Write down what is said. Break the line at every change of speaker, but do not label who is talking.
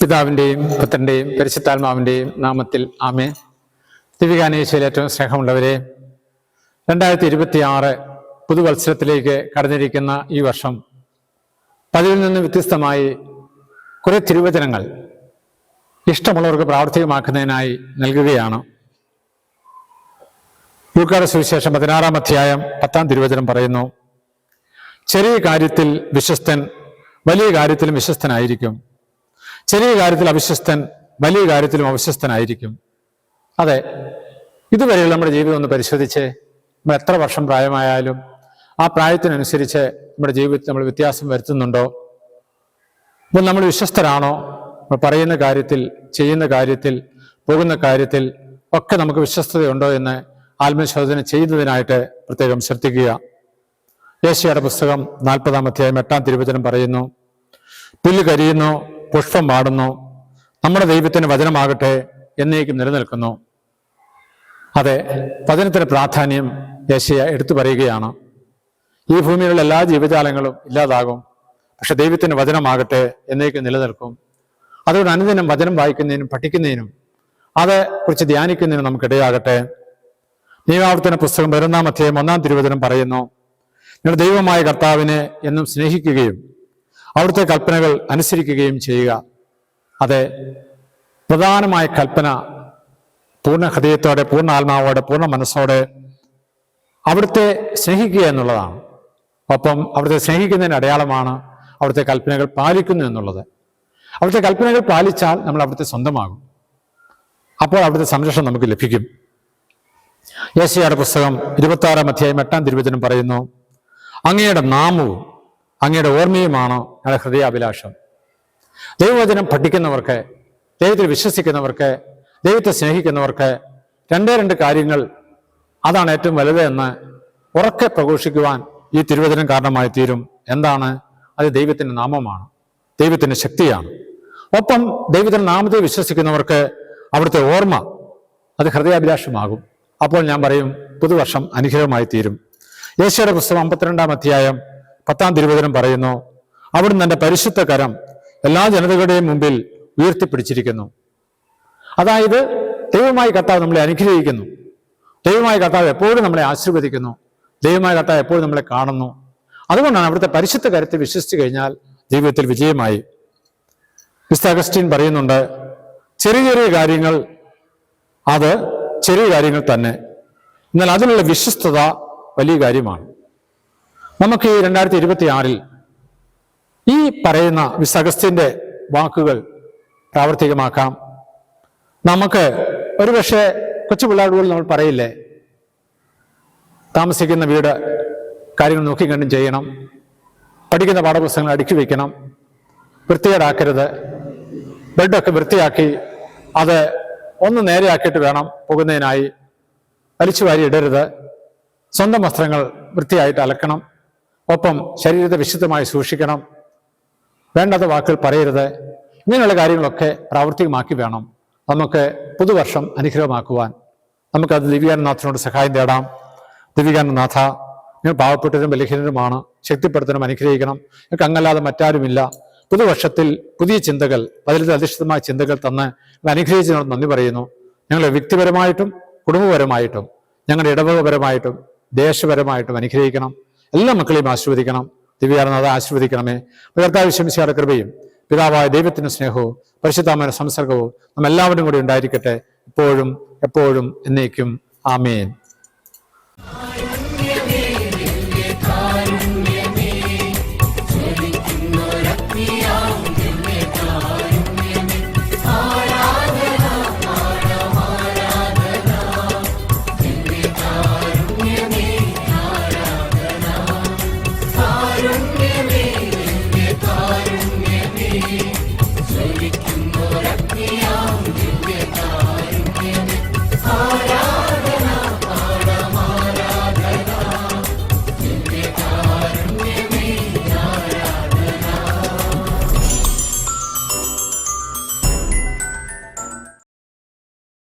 പിതാവിന്റെയും പുത്രന്റെയും പരിശുദ്ധാത്മാവിന്റെയും നാമത്തിൽ ആമേ ദിവികാനേശ്വരിൽ ഏറ്റവും സ്നേഹമുള്ളവരെ രണ്ടായിരത്തി ഇരുപത്തി ആറ് പുതുവത്സരത്തിലേക്ക് കടന്നിരിക്കുന്ന ഈ വർഷം പതിവിൽ നിന്ന് വ്യത്യസ്തമായി കുറെ തിരുവചനങ്ങൾ ഇഷ്ടമുള്ളവർക്ക് പ്രാവർത്തികമാക്കുന്നതിനായി നൽകുകയാണ്. ലൂക്കാട് സുവിശേഷം പതിനാറാം അധ്യായം പത്താം തിരുവചനം പറയുന്നു ചെറിയ കാര്യത്തിൽ വിശ്വസ്തൻ വലിയ കാര്യത്തിലും വിശ്വസ്തനായിരിക്കും. ചെറിയ കാര്യത്തിൽ അവിശ്വസ്തൻ വലിയ കാര്യത്തിലും അവിശ്വസ്തനായിരിക്കും. അതെ ഇതുവരെയുള്ള നമ്മുടെ ജീവിതം ഒന്ന് പരിശോധിച്ച് നമ്മൾ എത്ര വർഷം പ്രായമായാലും ആ പ്രായത്തിനനുസരിച്ച് നമ്മുടെ ജീവിതത്തിൽ നമ്മൾ വ്യത്യാസം വരുത്തുന്നുണ്ടോ? അപ്പോൾ നമ്മൾ വിശ്വസ്തരാണോ? നമ്മൾ പറയുന്ന കാര്യത്തിൽ ചെയ്യുന്ന കാര്യത്തിൽ പോകുന്ന കാര്യത്തിൽ ഒക്കെ നമുക്ക് വിശ്വസ്തതയുണ്ടോ എന്ന് ആത്മശോധന ചെയ്യുന്നതിനായിട്ട് പ്രത്യേകം ശ്രദ്ധിക്കുക. യേശയുടെ പുസ്തകം നാൽപ്പതാം അധ്യായം എട്ടാം തിരുവചനം പറയുന്നു പുല്ല് കരിയുന്നു പുഷ്പം പാടുന്നു നമ്മുടെ ദൈവത്തിന് വചനമാകട്ടെ എന്നേക്കും നിലനിൽക്കുന്നു. അതെ വചനത്തിന് പ്രാധാന്യം യേശയ എടുത്തു പറയുകയാണ്. ഈ ഭൂമിയിലുള്ള എല്ലാ ജീവജാലങ്ങളും ഇല്ലാതാകും. പക്ഷെ ദൈവത്തിന് വചനമാകട്ടെ എന്നേക്കും നിലനിൽക്കും. അതുകൊണ്ട് അനുദിനം വചനം വായിക്കുന്നതിനും പഠിക്കുന്നതിനും അത് കുറിച്ച് ധ്യാനിക്കുന്നതിനും നമുക്കിടയാകട്ടെ. നിയമാവർത്തന പുസ്തകം പതിനൊന്നാം അധ്യായം ഒന്നാം തിരുവചനം പറയുന്നു നിങ്ങളുടെ ദൈവമായ കർത്താവിനെ എന്നും സ്നേഹിക്കുകയും അവിടുത്തെ കൽപ്പനകൾ അനുസരിക്കുകയും ചെയ്യുക. അതെ പ്രധാനമായ കൽപ്പന പൂർണ ഹൃദയത്തോടെ പൂർണ ആത്മാവോടെ പൂർണ മനസ്സോടെ അവിടുത്തെ സ്നേഹിക്കുക എന്നുള്ളതാണ്. ഒപ്പം അവിടുത്തെ സ്നേഹിക്കുന്നതിന് അടയാളമാണ് അവിടുത്തെ കൽപ്പനകൾ പാലിക്കുന്നു എന്നുള്ളത്. അവിടുത്തെ കൽപ്പനകൾ പാലിച്ചാൽ നമ്മൾ അവിടുത്തെ സ്വന്തമാകും. അപ്പോൾ അവിടുത്തെ സംരക്ഷണം നമുക്ക് ലഭിക്കും. യേശയുടെ പുസ്തകം ഇരുപത്തി ആറാം അധ്യായം എട്ടാം തിരുവചനം പറയുന്നു അങ്ങയുടെ നാമവും അങ്ങയുടെ ഓർമ്മയുമാണ് ഞങ്ങളുടെ ഹൃദയാഭിലാഷം. ദൈവവചനം പഠിക്കുന്നവർക്ക് ദൈവത്തിൽ വിശ്വസിക്കുന്നവർക്ക് ദൈവത്തെ സ്നേഹിക്കുന്നവർക്ക് രണ്ടേ രണ്ട് കാര്യങ്ങൾ അതാണ് ഏറ്റവും വലുത് എന്ന് ഉറക്കെ പ്രഘോഷിക്കുവാൻ ഈ തിരുവചനം കാരണമായി തീരും എന്താണ്? അത് ദൈവത്തിന്റെ നാമമാണ്. ദൈവത്തിന്റെ ശക്തിയാണ്. ഒപ്പം ദൈവത്തിന്റെ നാമത്തെ വിശ്വസിക്കുന്നവർക്ക് അവിടുത്തെ ഓർമ്മ അത് ഹൃദയാഭിലാഷമാകും. അപ്പോൾ ഞാൻ പറയും പുതുവർഷം അനുഗ്രഹമായി തീരും യേശയുടെ പുസ്തകം അമ്പത്തിരണ്ടാം അധ്യായം പത്താം തിരുവചനം പറയുന്നു അവിടുന്ന് തന്റെ പരിശുദ്ധ കരം എല്ലാ ജനതകളുടെയും മുമ്പിൽ ഉയർത്തിപ്പിടിച്ചിരിക്കുന്നു. അതായത് ദൈവമായി കർത്താവ് നമ്മളെ അനുഗ്രഹിക്കുന്നു. ദൈവമായ കർത്താവ് എപ്പോഴും നമ്മളെ ആശീർവദിക്കുന്നു. ദൈവമായ കർത്താവ് എപ്പോഴും നമ്മളെ കാണുന്നു. അതുകൊണ്ടാണ് അവിടുത്തെ പരിശുദ്ധ കരത്തിൽ വിശ്വസിച്ചു കഴിഞ്ഞാൽ ജീവിതത്തിൽ വിജയമായി. മിസ്റ്റർ അഗസ്റ്റീൻ പറയുന്നുണ്ട് ചെറിയ ചെറിയ കാര്യങ്ങൾ അത് ചെറിയ കാര്യങ്ങൾ തന്നെ. എന്നാൽ അതിനുള്ള വിശ്വസ്തത വലിയ കാര്യമാണ്. നമുക്ക് ഈ രണ്ടായിരത്തി ഇരുപത്തി ആറിൽ ഈ പറയുന്ന വിസഗസ്തിന്റെ വാക്കുകൾ പ്രാവർത്തികമാക്കാം. നമുക്ക് ഒരുപക്ഷെ കൊച്ചു പിള്ളേരോട് നമ്മൾ പറയില്ലേ? താമസിക്കുന്ന വീട് കാര്യങ്ങൾ നോക്കി കണ്ടും ചെയ്യണം. പഠിക്കുന്ന പാഠപുസ്തകങ്ങൾ അടുക്കി വയ്ക്കണം വൃത്തികേടാക്കരുത്. ബെഡൊക്കെ വൃത്തിയാക്കി അത് ഒന്ന് നേരെയാക്കിയിട്ട് വേണം പോകുന്നതിനായി വലിച്ചു വാരി ഇടരുത്. സ്വന്തം വസ്ത്രങ്ങൾ വൃത്തിയായിട്ട് അലക്കണം. ഒപ്പം ശരീരത്തെ വിശുദ്ധമായി സൂക്ഷിക്കണം. വേണ്ടാത്ത വാക്കുകൾ പറയരുത്. ഇങ്ങനെയുള്ള കാര്യങ്ങളൊക്കെ പ്രാവർത്തികമാക്കി വേണം. നമുക്ക് പുതുവർഷം അനുഗ്രഹമാക്കുവാൻ. നമുക്കത് ദിവ്യാനനാഥനോട് സഹായം തേടാം. ദിവ്യാനനാഥ നിങ്ങൾ പാവപ്പെട്ടവരും ബലഹീനരുമാണ്. ശക്തിപ്പെടുത്തണം അനുഗ്രഹിക്കണം. നിങ്ങൾക്ക് അങ്ങല്ലാതെ മറ്റാരുമില്ല. പുതുവർഷത്തിൽ പുതിയ ചിന്തകൾ പതിനെട്ട് അധിഷ്ഠിതമായ ചിന്തകൾ തന്ന് അനുഗ്രഹിച്ചതിനോട് നന്ദി പറയുന്നു. ഞങ്ങളെ വ്യക്തിപരമായിട്ടും കുടുംബപരമായിട്ടും ഞങ്ങളുടെ ഇടവകപരമായിട്ടും ദേശപരമായിട്ടും അനുഗ്രഹിക്കണം. എല്ലാ മക്കളെയും ആശീർവദിക്കണം. ദിവ്യാർനാഥ ആശീർവദിക്കണമേ. കർത്താവ് ശമിശയുടെ കൃപയും പിതാവായ ദൈവത്തിന്റെ സ്നേഹവും പരിശുദ്ധാമന സംസർഗവും നമ്മെല്ലാവരും കൂടി ഉണ്ടായിരിക്കട്ടെ. ഇപ്പോഴും എപ്പോഴും എന്നേക്കും. ആമേൻ.